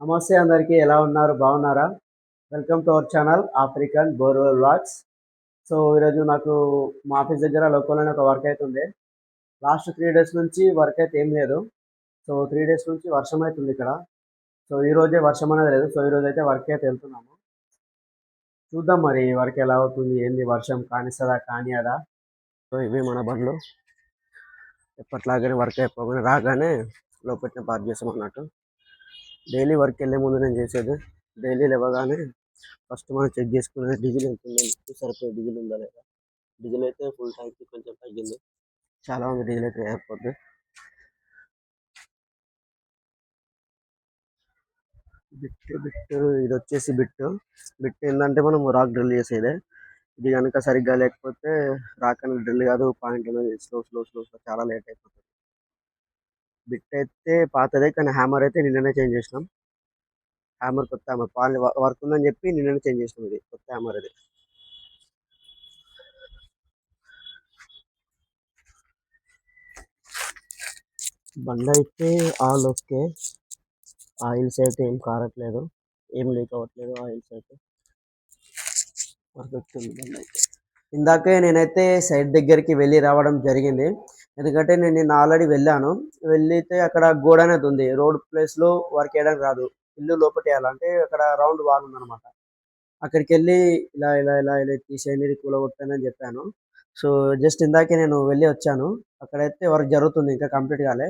నమస్తే అందరికీ ఎలా ఉన్నారు? బాగున్నారా? Welcome to our channel African borewell vlogs so ఈరోజు నాకు మా ఆఫీస్ దగ్గర లోకల్లోనే ఒక వర్క్ అవుతుంది లాస్ట్ త్రీ డేస్ నుంచి వర్క్ అయితే ఏం లేదు. సో త్రీ డేస్ నుంచి వర్షం అవుతుంది ఇక్కడ. సో ఈ రోజే వర్షం అనేది లేదు. సో ఈ రోజు అయితే వర్క్ అయితే వెళ్తున్నాము. చూద్దాం మరి వర్క్ ఎలా అవుతుంది ఏంది వర్షం కానిస్తుందా కానియదా? సో ఇవి మన బండ్లు. ఎప్పట్లాగానే వర్క్ అయిపోగానే రాగానే లోపల పార్క్ చేస్తాం అన్నట్టు డైలీ వర్క్ వెళ్ళే ముందు నేను చేసేది. డైలీ లేవగానే ఫస్ట్ మనం చెక్ చేసుకునేది డీజిల్ ఎంత ఉందని సరిపోయే డీజిల్ ఉందా లేదా. డీజిల్ అయితే ఫుల్ ట్యాంక్ కొంచెం తగ్గింది. చాలా ఉంది డీజిల్ అయితే అయిపోద్ది బిట్ బిట్ ఇది వచ్చేసి బిట్ బిట్ ఏంటంటే మనం రాక్ డ్రిల్ చేసేదే. ఇది కనుక సరిగ్గా లేకపోతే రాక్ అనేది డ్రిల్ కాదు పాయింట్ అనేది స్లో స్లో స్లో స్లో చాలా లేట్ అయిపోతుంది. బిట్ అయితే పాతదే కానీ హ్యామర్ అయితే నిన్ననే చేంజ్ చేసినాం. హ్యామర్ కొత్త హ్యామర్ పాలు వర్క్ ఉందని చెప్పి నిన్ననే చేంజ్ చేసినాం ఇది కొత్త హ్యామర్ అది బండ అయితే ఆల్ ఓకే. ఆయిల్స్ అయితే ఏం కారట్లేదు ఏం లీక్ అవ్వట్లేదు ఆయిల్స్ అయితే. పర్ఫెక్ట్ ఉంది బండ అయితే. ఇందాకే నేనైతే సైడ్ దగ్గరికి వెళ్ళి రావడం జరిగింది. ఎందుకంటే నేను నిన్న ఆల్రెడీ వెళ్ళాను. వెళ్ళితే అక్కడ గోడ అనేది ఉంది. రోడ్ ప్లేస్లో వర్క్ చేయడానికి రాదు. ఇల్లు లోపల వేయాలంటే అక్కడ రౌండ్ వాల్ ఉందన్నమాట. అక్కడికి వెళ్ళి ఇలా ఇలా ఇలా ఇలా తీసేయండి ఇది కూలగొట్టానని చెప్పాను. సో జస్ట్ ఇందాకే నేను వెళ్ళి వచ్చాను. అక్కడైతే వర్క్ జరుగుతుంది ఇంకా కంప్లీట్ కాలే.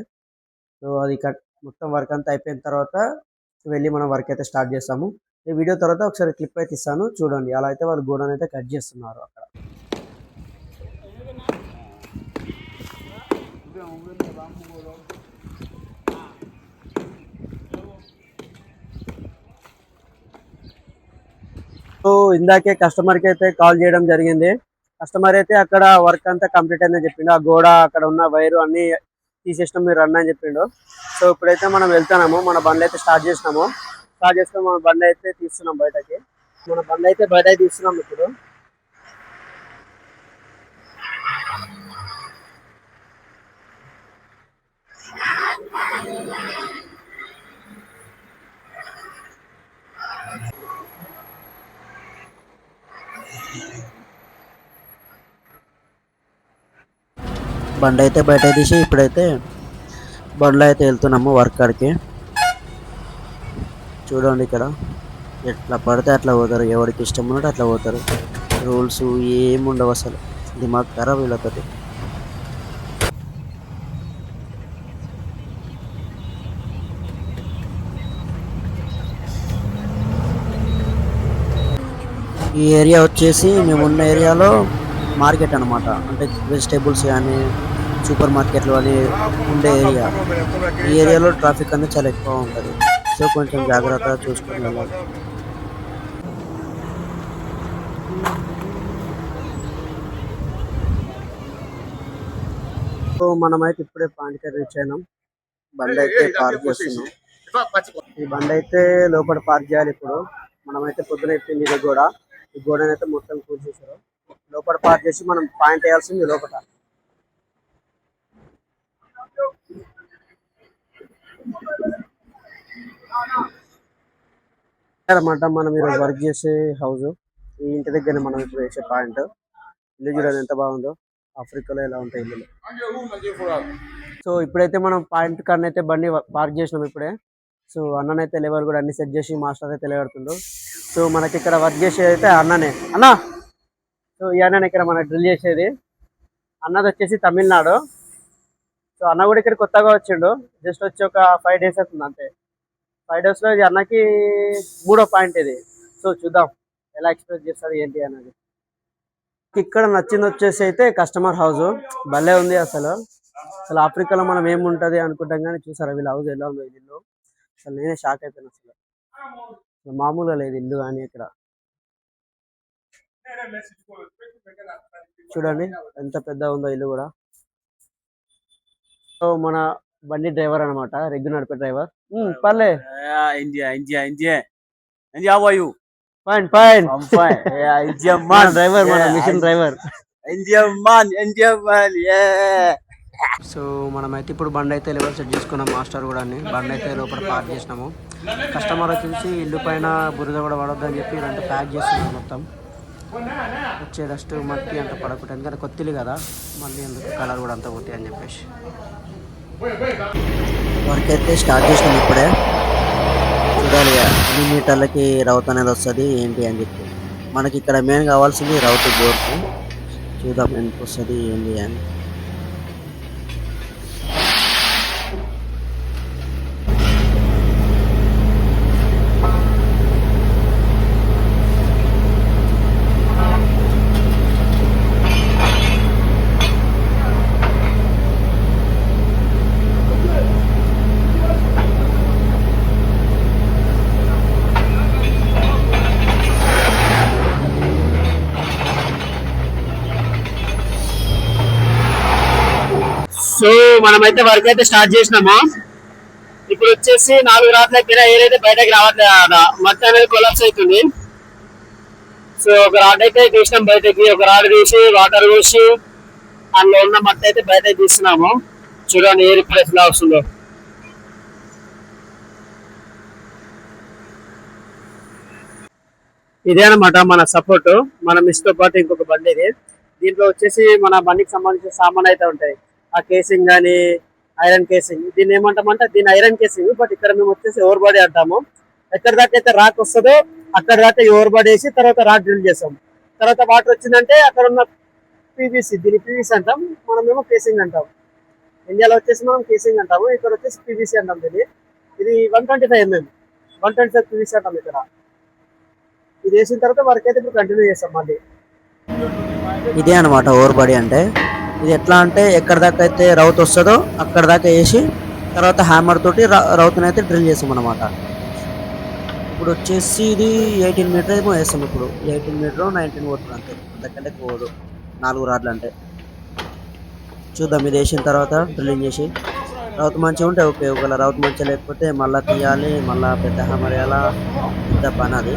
సో అది కట్ మొత్తం వర్క్ అంతా అయిపోయిన తర్వాత వెళ్ళి మనం వర్క్ అయితే స్టార్ట్ చేస్తాము. ఈ వీడియో తర్వాత ఒకసారి క్లిప్ అయితే ఇస్తాను. చూడండి. అలా అయితే వాళ్ళు గోడను అయితే కట్ చేస్తున్నారు అక్కడ సో ఇందాకే కస్టమర్కి అయితే కాల్ చేయడం జరిగింది. కస్టమర్ అయితే అక్కడ వర్క్ అంతా కంప్లీట్ అయిందని చెప్పిండు. ఆ గోడ అక్కడ ఉన్న వైరు అన్ని తీసేసినాం మీరు రన్ అని చెప్పిండు. సో ఇప్పుడైతే మనం వెళ్తున్నాము. మన బండ్లు అయితే స్టార్ట్ చేసినాము. స్టార్ట్ చేస్తాం మన బండి అయితే తీస్తున్నాం బయటకి. మన బండి అయితే బయటకి తీస్తున్నాం ఇప్పుడు. బండి అయితే బయట తీసి ఇప్పుడైతే బండ్లో అయితే వెళ్తున్నాము వర్క్ కాడికి. చూడండి ఇక్కడ. ఎట్లా పడితే అట్లా పోతారు. ఎవరికి ఇష్టం ఉన్నట్టు అట్లా పోతారు. రూల్స్ ఏమి ఉండవు అసలు. దిమాగ్ ఖరాబ్ వీళ్ళతోటి. ఈ ఏరియా వచ్చేసి మేము ఉన్న ఏరియాలో మార్కెట్ అన్నమాట. అంటే వెజిటేబుల్స్ కానీ సూపర్ మార్కెట్లు అని ఉండే ఏరియా. ఈ ఏరియాలో ట్రాఫిక్ అనేది చాలా ఎక్కువ ఉంటుంది. సో కొంచెం జాగ్రత్తగా చూసుకుని వెళ్ళాలి. సో మనమైతే ఇప్పుడే పాండికర్ రీచ్ అయినాం. బండి అయితే పార్క్ చేస్తున్నాం. ఈ బండి అయితే లోపల పార్క్ చేయాలి ఇప్పుడు. మనమైతే పొద్దున ఎత్తింది కూడా ఈ గోడనైతే అయితే మొత్తం కూర్చేసారు లోపల పార్క్ చేసి మనం పాయింట్ వేయాల్సింది లోపల. అనమాట మనం ఈరోజు వర్క్ చేసే హౌస్ ఈ ఇంటి దగ్గర మనం ఇప్పుడు వేసే పాయింట్ ఇల్లు చూడండి ఎంత బాగుందో ఆఫ్రికాలో ఎలా ఉంటాయి ఇల్లు సో ఇప్పుడైతే మనం పాయింట్ కన్నా అయితే బండి పార్క్ చేసినాం ఇప్పుడే. సో అన్ననైతే లెవెల్ కూడా అన్ని సెట్ చేసి మాస్టర్ అయితే నిలబెడుతుండు. సో మనకి ఇక్కడ వర్క్ చేసేది అయితే అన్ననే. అన్న! సో ఈ అన్ననే ఇక్కడ మన డ్రిల్ చేసేది. అన్నది వచ్చేసి తమిళనాడు. సో అన్న కూడా ఇక్కడ కొత్తగా వచ్చిండు. జస్ట్ వచ్చి ఒక ఫైవ్ డేస్ అవుతుంది అంతే. ఫైవ్ డేస్లో ఇది అన్నకి మూడో పాయింట్ ఇది. సో చూద్దాం ఎలా ఎక్స్ప్రెస్ చేస్తారు ఏంటి అనేది. ఇక్కడ నచ్చింది వచ్చేసి అయితే కస్టమర్ హౌస్. భలే ఉంది అసలు. అసలు ఆఫ్రికాలో మనం ఏముంటది అనుకుంటాం కానీ చూసారా వీళ్ళ హౌస్ ఎలా ఉందో ఇల్లు అసలు నేనే షాక్ అయిపోయాను అసలు. మామూలుగా లేదు ఇల్లు కానీ ఇక్కడ. చూడండి ఎంత పెద్ద ఉందో ఇల్లు కూడా. సో మన బండి డ్రైవర్ అన్నమాట రెగ్గు నడిపే డ్రైవర్. పర్లే? Fine fine man. డ్రైవర్ మన మిషన్ డ్రైవర్. సో మనమైతే ఇప్పుడు బండి అయితే లెవెల్ సెట్ చేసుకున్నాం మాస్టర్ కూడా అని బండి అయితే లోపల పార్క్ చేసినాము. కస్టమర్ వచ్చేసి ఇల్లు పైన బురద కూడా పడొద్దని చెప్పి ఇదంతా ప్యాక్ చేస్తున్నాం మొత్తం. వచ్చే డస్ట్ మట్టి అంత పడకుండా ఎందుకంటే కొత్తిల్లు కదా మళ్ళీ ఎందుకు కలర్ కూడా అంత పోతాయి అని చెప్పేసి. వర్క్ అయితే స్టార్ట్ చేసినాం ఇప్పుడే. చూడాలి ఎన్ని మీటర్లకి రౌత్ అనేది వస్తుంది ఏంటి అని చెప్పి. మనకి ఇక్కడ మెయిన్ కావాల్సింది రౌత్ బోర్కు. చూద్దాం ఎంత వస్తుంది ఏంటి అని సో మనమైతే వర్క్ అయితే స్టార్ట్ చేసినాము. ఇప్పుడు వచ్చేసి నాలుగు రాత్రుల కింద ఏదైతే బయటకి రావట్లేదు ఆడ మట్టి అనేది కొలాప్స్ అవుతుంది. సో ఒక రాడ్ అయితే తీసినాం బయటకి. ఒక రాడ్ తీసి వాటర్ పోసి అందులో ఉన్న మట్టి అయితే బయటకి తీస్తున్నాము చూడండి ఏ రిప్లేస్ లా వస్తుందో. ఇదే అనమాట మన సపోర్ట్ మన మిస్తో పాటు ఇంకొక బండి ఇది. దీంట్లో వచ్చేసి మన బండికి సంబంధించిన సామాన్ అయితే ఉంటాయి. ఆ కేసింగ్ కానీ ఐరన్ కేసింగ్ దీన్ని ఏమంటామంటే దీని ఐరన్ కేసింగ్ బట్ ఇక్కడ మేము వచ్చేసి ఓవర్ బాడీ అంటాము. ఎక్కడ దాకా అయితే రాక్ వస్తుందో అక్కడ దాకా ఓవర్ బాడీ వేసి తర్వాత రాక్ డ్రిల్ చేస్తాం. తర్వాత వాటర్ వచ్చిందంటే అక్కడ ఉన్న పీవీసీ దీని పీవీసీ అంటాం. మనమేమో కేసింగ్ అంటాం. ఇండియాలో వచ్చేసి మనం కేసింగ్ అంటాము. ఇక్కడ వచ్చేసి పీవీసీ అంటాం దీన్ని. ఇది one twenty five mm one twenty five PVC అంటాం ఇక్కడ. ఇది వేసిన తర్వాత వరకు అయితే ఇప్పుడు కంటిన్యూ చేస్తాం మళ్ళీ. ఇదే అనమాట ఓవర్ బాడీ అంటే. ఇది ఎట్లా అంటే ఎక్కడ దాకా అయితే రౌత్ వస్తుందో అక్కడ దాకా వేసి తర్వాత హ్యామర్ తోటి రౌత్ని అయితే డ్రిల్ చేస్తాం అనమాట ఇప్పుడు వచ్చేసి ఇది ఎయిటీన్ మీటర్ ఏమో వేస్తాం ఇప్పుడు. ఎయిటీన్ మీటర్ నైన్టీన్ పోతుంది అంతే. అంతకంటే పోదు. నాలుగు రాడ్లు అంటే చూద్దాం ఇది వేసిన తర్వాత డ్రిల్లింగ్ చేసి. రౌత్ మంచిగా ఉంటే ఓకే. ఒకవేళ రౌత్ మంచిగా లేకపోతే మళ్ళీ తీయాలి మళ్ళీ పెద్ద హ్యామర్ వేయాలా? పెద్ద పని అది.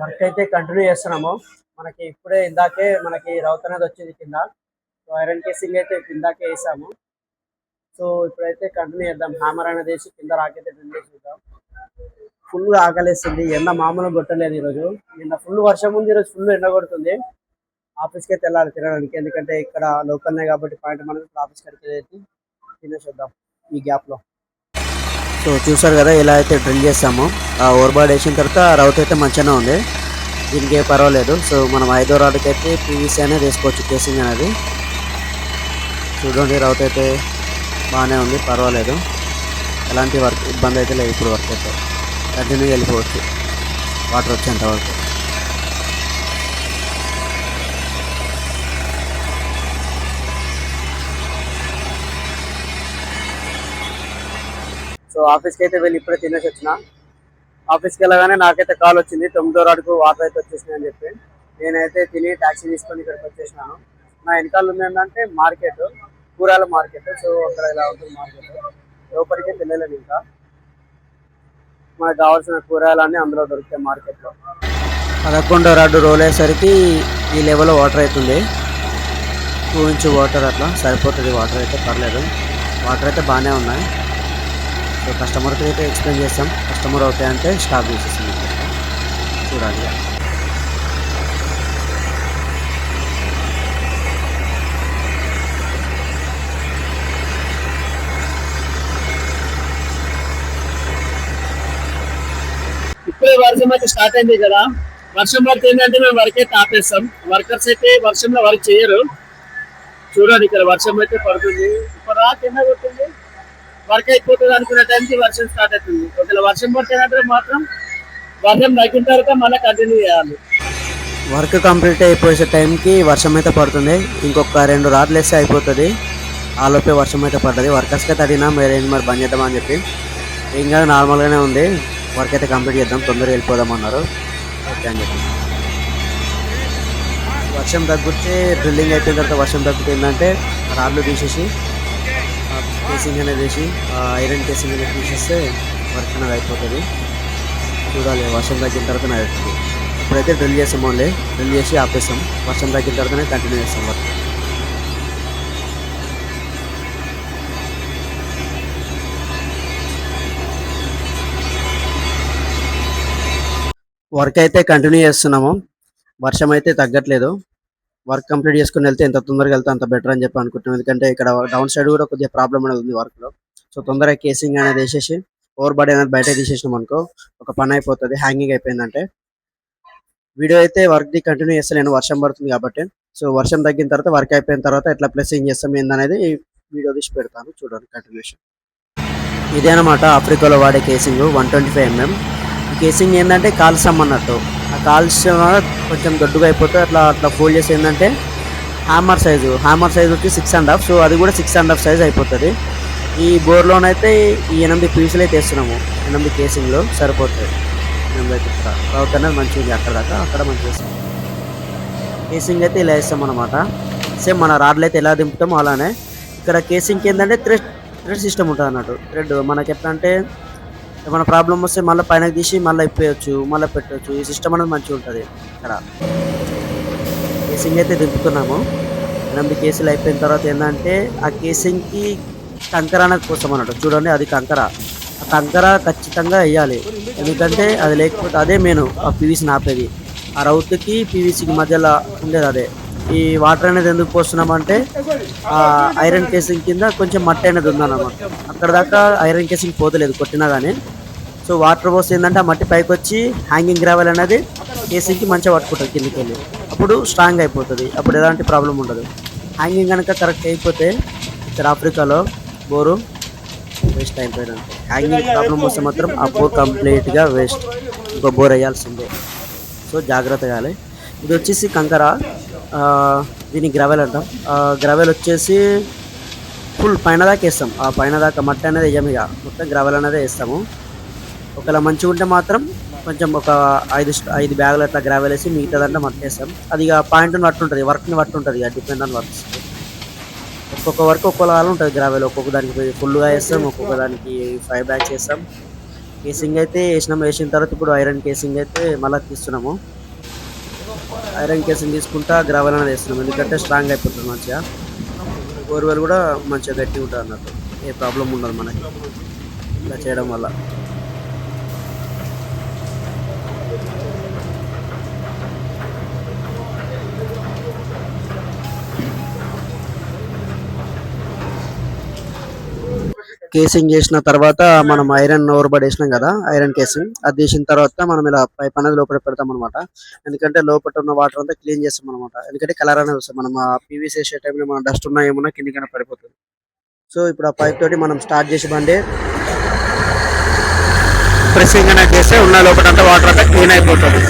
వర్క్ అయితే కంటిన్యూ చేస్తున్నాము. మనకి ఇప్పుడే ఇందాకే మనకి రౌత్ అనేది వచ్చింది కింద. సో ఐరన్ కేసింగ్ అయితే కిందాకే వేసాము. సో ఇప్పుడైతే కంటిన్యూ చేద్దాం. హ్యామర్ అనేది వేసి కింద రాకైతే డ్రిల్ చేసి చూద్దాం. ఫుల్ ఆకలేస్తుంది ఎండ మామూలుగా కొట్టలేదు ఈరోజు. నిన్న ఫుల్ వర్షం ఉంది ఈరోజు ఫుల్ ఎండ కొడుతుంది. ఆఫీస్కి అయితే వెళ్ళాలి తినడానికి ఎందుకంటే ఇక్కడ లోకల్నే కాబట్టి పాయింట్ మనం ఇప్పుడు ఆఫీస్కి అయితే తినేసేద్దాం ఈ గ్యాప్లో. సో చూసారు కదా ఇలా అయితే డ్రిల్ చేస్తాము ఆ ఓవర్బాడ్ వేసిన తర్వాత రౌత్ అయితే మంచిగానే ఉంది. దీనికి ఏ పర్వాలేదు. సో మనం ఐదో రాడ్కి అయితే పీవీసీ అనేది వేసుకోవచ్చు కేసింగ్ అనేది. చూడండి రౌత్ అయితే బాగానే ఉంది పర్వాలేదు. ఎలాంటి వర్క్ ఇబ్బంది అయితే లేదు ఇప్పుడు వర్క్ అయితే. కంటిన్యూ వెళ్ళిపోవచ్చు. వాటర్ వచ్చేంత వరకు. సో ఆఫీస్కి అయితే వెళ్ళి ఇప్పుడే తినేసి వచ్చిన. ఆఫీస్కి వెళ్ళగానే నాకైతే కాల్ వచ్చింది. తొమ్మిదో రాడుకు వాటర్ అయితే వచ్చేసినాయి అని చెప్పి. నేనైతే తిని ట్యాక్సీ తీసుకొని ఇక్కడికి వచ్చేసినాను. నా వెనకాల ఉంది ఏంటంటే మార్కెట్ కూరగాయల మార్కెట్. సో అక్కడ ఇలా ఉంటుంది మార్కెట్. లోపలికి తెలియలేదు ఇంకా. మనకు కావాల్సిన కూరగాయలన్నీ అందులో దొరుకుతాయి మార్కెట్లో. పదకొండో రెండు రోల్ అయ్యేసరికి ఈ లెవెల్లో వాటర్ అవుతుంది టూ ఇంచ్ వాటర్ అట్లా సరిపోతుంది వాటర్ అయితే పర్లేదు. వాటర్ అయితే బాగానే ఉన్నాయి. సో కస్టమర్కి అయితే ఎక్స్ప్లెయిన్ చేస్తాం. కస్టమర్ అవుతాయి అంటే స్టాప్ చేసేస్తాం చూడాలి. వర్షం అయితే స్టార్ట్ అయింది కదా. వర్షం పడితే ఏంటంటే మేము వర్క్ అయితే ఆపేస్తాం. వర్కర్స్ అయితే వర్షంలో వర్క్ చేయరు. చూడండి ఇక్కడ వర్షం అయితే పడుతుంది. ఇప్పుడు రా కింద కొట్టింది. వర్క్ అయిపోతుంది అనుకునే టైంకి వర్షం స్టార్ట్ అవుతుంది. ఒకవేళ వర్షం పడితే మాత్రం వర్షం తగ్గిన తర్వాత మళ్ళీ కంటిన్యూ చేయాలి. వర్క్ కంప్లీట్ అయిపోయే టైంకి వర్షం అయితే పడుతుంది. ఇంకొక రెండు రాత్రులు వేస్తే అయిపోతుంది. ఆలోపే వర్షం అయితే పడుతుంది. వర్కర్స్కి అయితే అడిగినా మరి ఏంటి మరి బంద్ చేద్దామని చెప్పి. ఇంకా నార్మల్గానే ఉంది. వర్క్ అయితే కంప్లీట్ చేద్దాం. తొందరగా వెళ్ళిపోదామన్నారు ఓకే అని చెప్పి. వర్షం తగ్గితే డ్రిల్లింగ్ అయిపోయిన తర్వాత వర్షం తగ్గితే ఏంటంటే రాళ్ళు తీసేసి కేసింగ్ అనేది వేసి ఐరన్ కేసింగ్ అనేది తీసేస్తే వర్క్ అనేది అయిపోతుంది. చూడాలి వర్షం తగ్గిన తర్వాత అవుతుంది ఇప్పుడైతే డ్రిల్ చేసాం ఓన్లీ. డ్రిల్ చేసి ఆపేస్తాం. వర్షం తగ్గిన తర్వాతనే కంటిన్యూ చేస్తాం వర్క్ వర్క్ అయితే కంటిన్యూ చేస్తున్నాము. వర్షం అయితే తగ్గట్లేదు. వర్క్ కంప్లీట్ చేసుకుని వెళ్తే ఎంత తొందరగా వెళ్తే అంత బెటర్ అని చెప్పి అనుకుంటున్నాం. ఎందుకంటే ఇక్కడ డౌన్ సైడ్ కూడా కొద్దిగా ప్రాబ్లం అనేది ఉంది వర్క్లో సో తొందరగా కేసింగ్ అనేది వేసేసి ఓవర్ బాడీ అనేది బయట తీసేసినాం అనుకో ఒక పని అయిపోతుంది హ్యాంగింగ్ అయిపోయిందంటే. వీడియో అయితే వర్క్ది కంటిన్యూ చేస్తలేను వర్షం పడుతుంది కాబట్టి. సో వర్షం తగ్గిన తర్వాత వర్క్ అయిపోయిన తర్వాత ఎట్లా ప్లేసింగ్ చేస్తాం ఏందనేది వీడియో తీసి పెడతాను చూడండి కంటిన్యూషన్ ఇదే అనమాట ఆఫ్రికాలో వాడే casing one twenty five mm casing ఏంటంటే కాల్సాం అన్నట్టు. ఆ కాల్షియం కొంచెం దొడ్డుగా అయిపోతే అట్లా అట్లా ఫోల్డ్ చేసి ఏంటంటే హ్యామర్ సైజు హ్యామర్ సైజ్ వచ్చి సిక్స్ అండ్ హాఫ్ సో అది కూడా సిక్స్ అండ్ హాఫ్ సైజ్ అయిపోతుంది. ఈ బోర్లోనైతే ఈ ఎనిమిది పీసులు అయితే వేస్తున్నాము ఎనిమిది కేసింగ్లో సరిపోతుంది ఎనిమిది అయితే రౌట్ అనేది మంచిగా అక్కడ దాకా. అక్కడ మంచిగా వేస్తాం కేసింగ్ అయితే ఇలా వేస్తాం అనమాట సేమ్ మన రాడ్లు అయితే ఎలా దింపుతామో అలానే. ఇక్కడ కేసింగ్కి ఏంటంటే థ్రెడ్ థ్రెడ్ సిస్టమ్ ఉంటుంది అన్నట్టు థ్రెడ్ మనకి ఎట్లా అంటే ఏమైనా ప్రాబ్లం వస్తే మళ్ళీ పైన తీసి మళ్ళీ ఇప్పేయచ్చు మళ్ళీ పెట్టవచ్చు ఈ సిస్టమ్ అనేది మంచిగా ఉంటుంది. ఇక్కడ కేసింగ్ అయితే దింపుతున్నాము. ఎనిమిది కేసులు అయిపోయిన తర్వాత ఏంటంటే ఆ కేసింగ్కి కంకర అనేది కోసం అన్నట్టు. చూడండి అది కంకర. ఆ కంకర ఖచ్చితంగా వేయాలి. ఎందుకంటే అది లేకపోతే అదే మెయిన్ ఆ పీవీసీని ఆపేది ఆ రౌత్కి పీవీసీకి మధ్యలో ఉండేది అదే. ఈ వాటర్ అనేది ఎందుకు పోస్తున్నామంటే ఆ ఐరన్ కేసింగ్ కింద కొంచెం మట్టి అనేది ఉందన్నమాట. అక్కడ దాకా ఐరన్ కేసింగ్ పోతలేదు కొట్టినా కానీ సో వాటర్ పోస్తే ఏంటంటే ఆ మట్టి పైకి వచ్చి హ్యాంగింగ్ గ్రావెల్ అనేది కేసింగ్కి మంచిగా పట్టుకుంటుంది కిందకి వెళ్ళి అప్పుడు స్ట్రాంగ్ అయిపోతుంది. అప్పుడు ఎలాంటి ప్రాబ్లం ఉండదు. హ్యాంగింగ్ కనుక కరెక్ట్ అయిపోతే ఇక్కడ ఆఫ్రికాలో బోరు వేస్ట్ అయిపోయినా హ్యాంగింగ్ ప్రాబ్లం వస్తే మాత్రం ఆ బోర్ కంప్లీట్గా వేస్ట్ ఇంకో బోర్ వేయాల్సిందే. సో జాగ్రత్త కావాలి ఇది వచ్చేసి కంకర దీని దీన్ని గ్రవెల్ అంటాం గ్రవెల్ వచ్చేసి ఫుల్ పైన దాకా వేస్తాం. ఆ పైన దాకా మట్టి అనేది వేయము ఇక. మొత్తం గ్రవెల్ అనేది వేస్తాము. ఒకవేళ మంచిగా ఉంటే మాత్రం కొంచెం ఒక ఐదు ఐదు బ్యాగులు అట్లా గ్రావెల్ వేసి మిగతాదంటే మట్టి వేస్తాం అది ఇక పాయింట్ని బట్టి ఉంటుంది వర్క్ని బట్టి ఉంటుంది ఇక డిపెండ్ ఆన్ వర్క్స్ ఒక్కొక్క వర్క్ ఒక్కొక్కలాగా ఉంటుంది గ్రావెల్ ఒక్కొక్క దానికి ఫుల్గా వేస్తాం ఒక్కొక్క దానికి ఫైవ్ బ్యాగ్స్ వేస్తాం. కేసింగ్ అయితే వేసినాం వేసిన తర్వాత ఇప్పుడు ఐరన్ కేసింగ్ అయితే మళ్ళీ తీస్తున్నాము. ఐరన్ కేసింగ్ తీసుకుంటా గ్రావెల్ అనేది వేస్తున్నాం ఎందుకంటే స్ట్రాంగ్ అయిపోతుంది మంచిగా. బోర్వెల్ కూడా మంచిగా గట్టిగా ఉంటుంది అన్నట్టు ఏ ప్రాబ్లం ఉండదు మనకి. ఇలా చేయడం వల్ల. కేసింగ్ చేసిన తర్వాత మనం ఐరన్ ఓవర్ వేసినాం కదా ఐరన్ కేసింగ్ అది చేసిన తర్వాత మనం ఇలా పైప్ అనేది లోపల పెడతాం అనమాట ఎందుకంటే లోపల ఉన్న వాటర్ అంతా క్లీన్ చేస్తాం అనమాట ఎందుకంటే కలర్ అనేది వస్తుంది. మనం పీవీసీ వేసే టైంలో మనం డస్ట్ ఉన్నా ఏమున్నా కిందికైనా పడిపోతుంది. సో ఇప్పుడు ఆ పైప్ తోటి మనం స్టార్ట్ చేసి బండి ప్రెస్సింగ్ అనేది చేస్తే ఉన్న లోపల అంతా వాటర్ అంతా క్లీన్ అయిపోతుంది.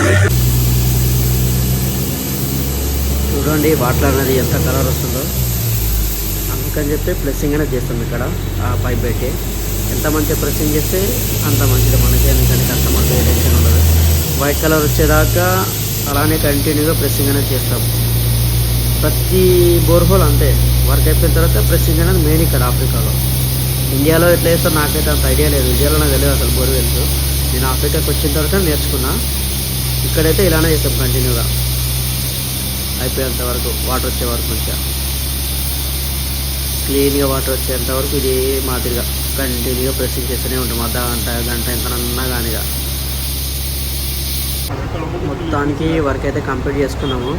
చూడండి వాటర్ అనేది ఎంత కలర్ వస్తుందో. అందుకని చెప్పి ప్రెస్సింగ్ అనేది చేస్తాం ఇక్కడ ఆ పైప్ పెట్టి ఎంత మంచిగా ప్రెస్సింగ్ చేస్తే అంత మంచిది మనకి ఎందుకంటే కస్టమర్కి ఏ టెన్షన్ ఉండదు. వైట్ కలర్ వచ్చేదాకా అలానే కంటిన్యూగా ప్రెస్సింగ్ అనేది చేస్తాం. ప్రతి బోర్హోల్ అంతే వర్క్ అయిపోయిన తర్వాత ప్రెస్సింగ్ అనేది మెయిన్ ఇక్కడ ఆఫ్రికాలో. ఇండియాలో ఎట్లా చేస్తారో నాకైతే అంత ఐడియా లేదు. ఇండియాలో నాకు తెలియదు అసలు బోర్వెల్స్ నేను ఆఫ్రికాకి వచ్చిన తర్వాత నేర్చుకున్నా. ఇక్కడైతే ఇలానే చేస్తాం కంటిన్యూగా అయిపోయేంత వరకు వాటర్ వచ్చే వరకు మంచిగా. క్లీన్గా వాటర్ వచ్చేంత వరకు ఇది మాదిరిగా కంటిన్యూగా ప్రెస్సింగ్ చేస్తూనే ఉంటాం. అర్ధ గంట గంట ఎంతనన్నా కానిగా. మొత్తానికి వర్క్ అయితే కంప్లీట్ చేసుకున్నాము.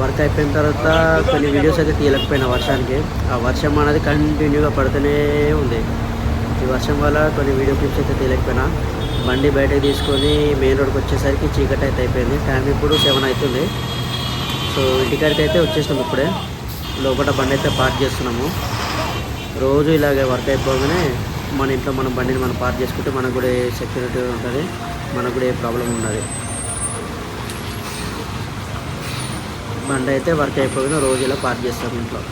వర్క్ అయిపోయిన తర్వాత కొన్ని వీడియోస్ అయితే తీయలేకపోయినా వర్షానికి. ఆ వర్షం అనేది కంటిన్యూగా పడుతూనే ఉంది. ఈ వర్షం వల్ల కొన్ని వీడియో క్లిప్స్ అయితే తీయలేకపోయినా. బండి బయటకు తీసుకొని మెయిన్ రోడ్కి వచ్చేసరికి చీకటి అయితే అయిపోయింది. టైం ఇప్పుడు సెవెన్ అవుతుంది. సో ఇంటికాడికి అయితే వచ్చేసినాం ఇప్పుడే. లోపల బండి అయితే పార్క్ చేస్తున్నాము. రోజు ఇలాగే వర్క్ అయిపోగానే మన ఇంట్లో మన బండిని మనం పార్క్ చేసుకుంటే మనకు కూడా సెక్యూరిటీ ఉంటుంది మనకు కూడా ఏ ప్రాబ్లం ఉండదు. బండి అయితే వర్క్ అయిపోగానే రోజు ఇలా పార్క్ చేస్తాం ఇంట్లో.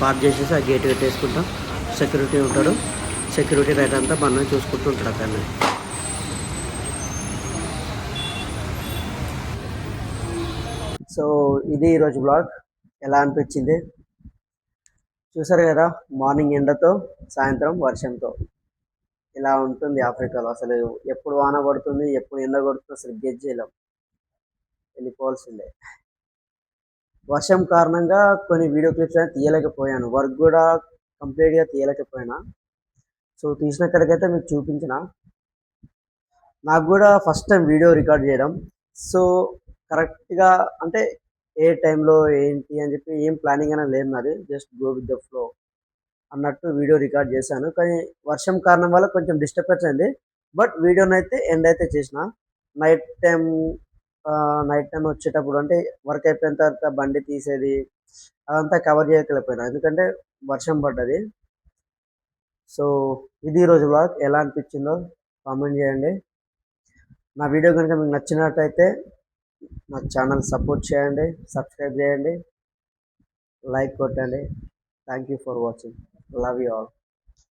పార్క్ చేసేసి ఆ గేట్ పెట్టేసుకుంటాం సెక్యూరిటీ ఉంటాడు. సెక్యూరిటీ రైట్ అంతా మనం చూసుకుంటూ ఉంటాడు అక్కడనే. సో ఇది ఈరోజు బ్లాగ్ ఎలా అనిపించింది? చూసారు కదా మార్నింగ్ ఎండతో సాయంత్రం వర్షంతో. ఇలా ఉంటుంది ఆఫ్రికాలో. అసలు ఎప్పుడు వాన పడుతుంది ఎప్పుడు ఎండ కొడుతుంది అసలు గెజ్ చేయలేం. వెళ్ళిపోవాల్సిందే. వర్షం కారణంగా కొన్ని వీడియో క్లిప్స్ అయితే తీయలేకపోయాను. వర్క్ కూడా కంప్లీట్గా తీయలేకపోయినా. సో తీసినక్కడికైతే మీకు చూపించిన. నాకు కూడా ఫస్ట్ టైం వీడియో రికార్డ్ చేయడం. సో కరెక్ట్గా అంటే ఏ టైంలో ఏంటి అని చెప్పి ఏం ప్లానింగ్ అనేది లేదు నాది. Just go with the flow అన్నట్టు వీడియో రికార్డ్ చేశాను. కానీ వర్షం కారణం వల్ల కొంచెం డిస్టర్బెన్స్ అయింది. బట్ వీడియోని అయితే ఎండ్ అయితే చేసిన. నైట్ టైం నైట్ టైం వచ్చేటప్పుడు అంటే వర్క్ అయిపోయిన తర్వాత బండి తీసేది అదంతా కవర్ చేయకలేకపోయినా ఎందుకంటే వర్షం పడ్డది. సో ఇది ఈరోజు బ్లాగ్ ఎలా అనిపించిందో కామెంట్ చేయండి. నా వీడియో కనుక మీకు నచ్చినట్టయితే నా ఛానల్ సపోర్ట్ చేయండి సబ్స్క్రైబ్ చేయండి లైక్ కొట్టండి. Thank you for watching love you all